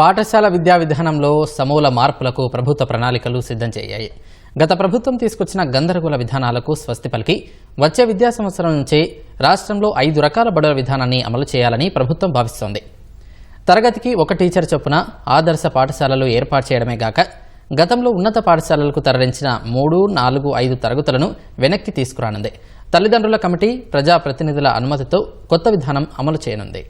పాఠశాల విద్యా విధానంలో సమూల మార్పులకు ప్రభుత్వ ప్రణాళికలు సిద్ధం చేయాయి గత ప్రభుత్వం తీసుకొచ్చిన గందరగోళ విధానాలకు స్వస్తి పలికి వచ్చే విద్యా సంవత్సరం నుంచే రాష్ట్రంలో ఐదు రకాల బడుల విధానాన్ని అమలు చేయాలని ప్రభుత్వం భావిస్తోంది. తరగతికి ఒక టీచర్ చొప్పున ఆదర్శ పాఠశాలలు ఏర్పాటు చేయడమే గాక గతంలో ఉన్నత పాఠశాలలకు తరలించిన మూడు నాలుగు ఐదు తరగతులను వెనక్కి తీసుకురానుంది. తల్లిదండ్రుల కమిటీ ప్రజాప్రతినిధుల అనుమతితో కొత్త విధానం అమలు చేయనుంది.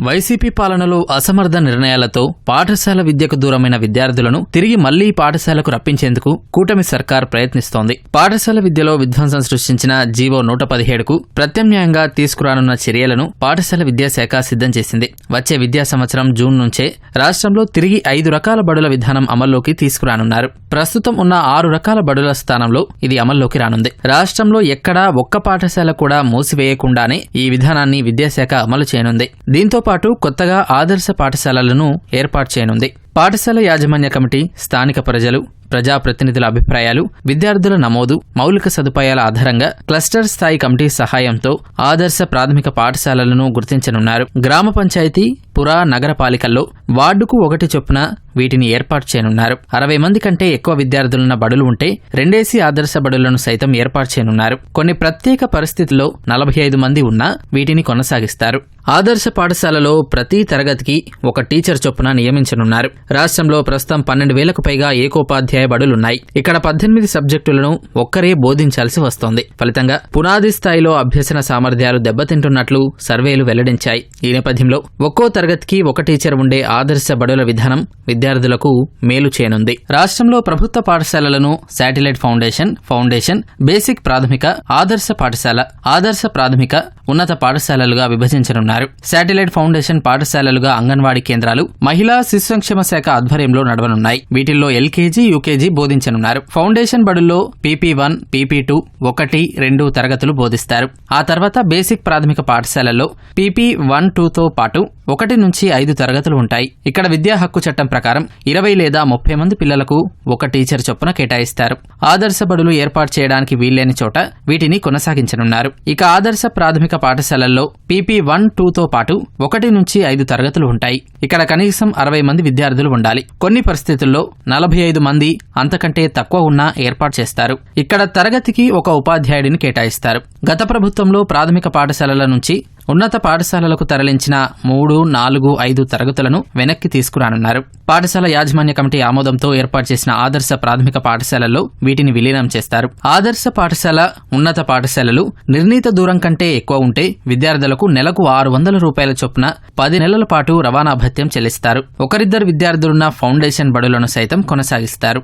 వైసీపీ పాలనలో అసమర్థ నిర్ణయాలతో పాఠశాల విద్యకు దూరమైన విద్యార్థులను తిరిగి మళ్ళీ పాఠశాలకు రప్పించేందుకు కూటమి సర్కార్ ప్రయత్నిస్తోంది. పాఠశాల విద్యలో విధ్వంసం సృష్టించిన జీవో నూట పదిహేడుకు ప్రత్యామ్నాయంగా తీసుకురానున్న చర్యలను పాఠశాల విద్యాశాఖ సిద్ధం చేసింది. వచ్చే విద్యా సంవత్సరం జూన్ నుంచే రాష్ట్రంలో తిరిగి ఐదు రకాల బడుల విధానం అమల్లోకి తీసుకురానున్నారు. ప్రస్తుతం ఉన్న ఆరు రకాల బడుల స్థానంలో ఇది అమల్లోకి రానుంది. రాష్ట్రంలో ఎక్కడా ఒక్క పాఠశాల కూడా మూసివేయకుండానే ఈ విధానాన్ని విద్యాశాఖ అమలు చేయనుంది. దీంతో పాటు కొత్తగా ఆదర్శ పాఠశాలలను ఏర్పాటు చేయనుంది. పాఠశాల యాజమాన్య కమిటీ స్థానిక ప్రజలు ప్రజాప్రతినిధుల అభిప్రాయాలు విద్యార్థుల నమోదు మౌలిక సదుపాయాల ఆధారంగా క్లస్టర్ స్థాయి కమిటీ సహాయంతో ఆదర్శ ప్రాథమిక పాఠశాలలను గుర్తించనున్నారు. గ్రామ పంచాయతీ పురా నగరపాలికల్లో వార్డుకు ఒకటి చొప్పున వీటిని ఏర్పాటు చేయనున్నారు. అరవై మంది కంటే ఎక్కువ విద్యార్థులున్న బడులు ఉంటే రెండేసి ఆదర్శ బడులను సైతం ఏర్పాటు చేయనున్నారు. కొన్ని ప్రత్యేక పరిస్థితుల్లో నలభై ఐదు మంది ఉన్నా వీటిని కొనసాగిస్తారు. ఆదర్శ పాఠశాలలో ప్రతి తరగతికి ఒక టీచర్ చొప్పున నియమించనున్నారు. రాష్ట్రంలో ప్రస్తుతం పన్నెండు వేలకు పైగా ఏకోపాధ్యాయ బడులున్నాయి. ఇక్కడ పద్దెనిమిది సబ్జెక్టులను ఒక్కరే బోధించాల్సి వస్తోంది. ఫలితంగా పునాది స్థాయిలో అభ్యసన సామర్థ్యాలు దెబ్బతింటున్నట్లు సర్వేలు వెల్లడించాయి. ఈ నేపథ్యంలో ఒక్కో తరగతికి ఒక టీచర్ ఉండే ఆదర్శ బడుల విధానం విద్యార్థులకు మేలు చేయనుంది. రాష్ట్రంలో ప్రభుత్వ పాఠశాలలను శాటిలైట్ ఫౌండేషన్ ఫౌండేషన్ బేసిక్ ప్రాథమిక ఆదర్శ పాఠశాల ఆదర్శ ప్రాథమిక ఉన్నత పాఠశాలలుగా విభజించనున్నారు. శాటిలైట్ ఫౌండేషన్ పాఠశాలలుగా అంగన్వాడీ కేంద్రాలు మహిళా శిశు సంక్షేమ శాఖ ఆధ్వర్యంలో నడవనున్నాయి. వీటిల్లో ఎల్కేజీ యూకేజీ బోధించనున్నారు. ఫౌండేషన్ బడుల్లో పీపీ వన్ పీపీ టూ ఒకటి రెండు తరగతులు బోధిస్తారు. ఆ తర్వాత బేసిక్ ప్రాథమిక పాఠశాలల్లో పీపీ వన్ టూతో పాటు ఒకటి నుంచి ఐదు తరగతులు ఉంటాయి. ఇక్కడ విద్యా హక్కు చట్టం ప్రకారం ఇరవై లేదా ముప్పై మంది పిల్లలకు ఒక టీచర్ చొప్పున కేటాయిస్తారు. ఆదర్శ బడులు ఏర్పాటు చేయడానికి వీల్లేని చోట వీటిని కొనసాగించనున్నారు. ఇక ఆదర్శ ప్రాథమిక పాఠశాలల్లో పీపీ వన్ టూతో పాటు ఒకటి నుంచి ఐదు తరగతులు ఉంటాయి. ఇక్కడ కనీసం అరవై మంది విద్యార్థులు ఉండాలి. కొన్ని పరిస్థితుల్లో నలభై ఐదు మంది అంతకంటే తక్కువ ఉన్నా ఏర్పాటు చేస్తారు. ఇక్కడ తరగతికి ఒక ఉపాధ్యాయుడిని కేటాయిస్తారు. గత ప్రభుత్వంలో ప్రాథమిక పాఠశాలల నుంచి ఉన్నత పాఠశాలలకు తరలించిన మూడు నాలుగు ఐదు తరగతులను వెనక్కి తీసుకురానున్నారు. పాఠశాల యాజమాన్య కమిటీ ఆమోదంతో ఏర్పాటు చేసిన ఆదర్శ ప్రాథమిక పాఠశాలల్లో వీటిని విలీనం చేస్తారు. ఆదర్శ పాఠశాల ఉన్నత పాఠశాలలు నిర్ణీత దూరం కంటే ఎక్కువ ఉంటే విద్యార్థులకు నెలకు ఆరు వందల రూపాయల చొప్పున పది నెలల పాటు రవాణా భత్యం చెల్లిస్తారు. ఒకరిద్దరు విద్యార్థులున్న ఫౌండేషన్ బడులను సైతం కొనసాగిస్తారు.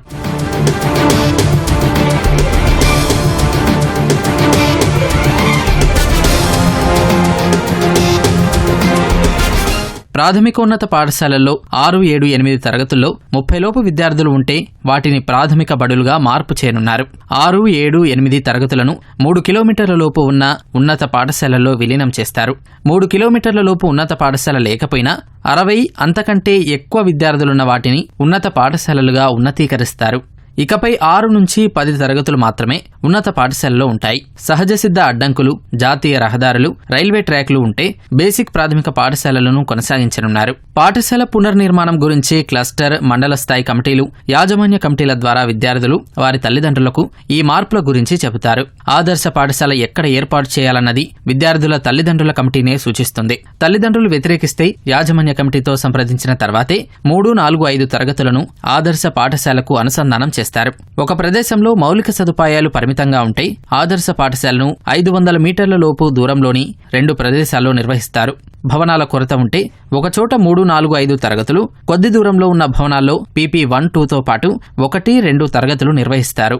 ప్రాథమికోన్నత పాఠశాలల్లో ఆరు ఏడు ఎనిమిది తరగతుల్లో ముప్పైలోపు విద్యార్థులు ఉంటే వాటిని ప్రాథమిక బడులుగా మార్పు చేయనున్నారు. ఆరు ఏడు ఎనిమిది తరగతులను మూడు కిలోమీటర్ల లోపు ఉన్న ఉన్నత పాఠశాలల్లో విలీనం చేస్తారు. మూడు కిలోమీటర్ల లోపు ఉన్నత పాఠశాల లేకపోయినా అరవై అంతకంటే ఎక్కువ విద్యార్థులున్న వాటిని ఉన్నత పాఠశాలలుగా ఉన్నతీకరిస్తారు. ఇకపై ఆరు నుంచి పది తరగతులు మాత్రమే ఉన్నత పాఠశాలలో ఉంటాయి. సహజ సిద్ధ అడ్డంకులు జాతీయ రహదారులు రైల్వే ట్రాక్లు ఉంటే బేసిక్ ప్రాథమిక పాఠశాలలను కొనసాగించనున్నారు. పాఠశాల పునర్నిర్మాణం గురించి క్లస్టర్ మండల స్థాయి కమిటీలు యాజమాన్య కమిటీల ద్వారా విద్యార్థులు వారి తల్లిదండ్రులకు ఈ మార్పుల గురించి చెబుతారు. ఆదర్శ పాఠశాల ఎక్కడ ఏర్పాటు చేయాలన్నది విద్యార్థుల తల్లిదండ్రుల కమిటీనే సూచిస్తుంది. తల్లిదండ్రులు వ్యతిరేకిస్తే యాజమాన్య కమిటీతో సంప్రదించిన తర్వాతే మూడు నాలుగు ఐదు తరగతులను ఆదర్శ పాఠశాలకు అనుసంధానం చేస్తారు. ఒక ప్రదేశంలో మౌలిక సదుపాయాలు పరిమితంగా ఉంటే ఆదర్శ పాఠశాలను ఐదు వందల మీటర్ల లోపు దూరంలోని రెండు ప్రదేశాల్లో నిర్వహిస్తారు. భవనాల కొరత ఉంటే ఒకచోట మూడు నాలుగు ఐదు తరగతులు కొద్ది దూరంలో ఉన్న భవనాల్లో పీపీ వన్ టూతో పాటు ఒకటి రెండు తరగతులు నిర్వహిస్తారు.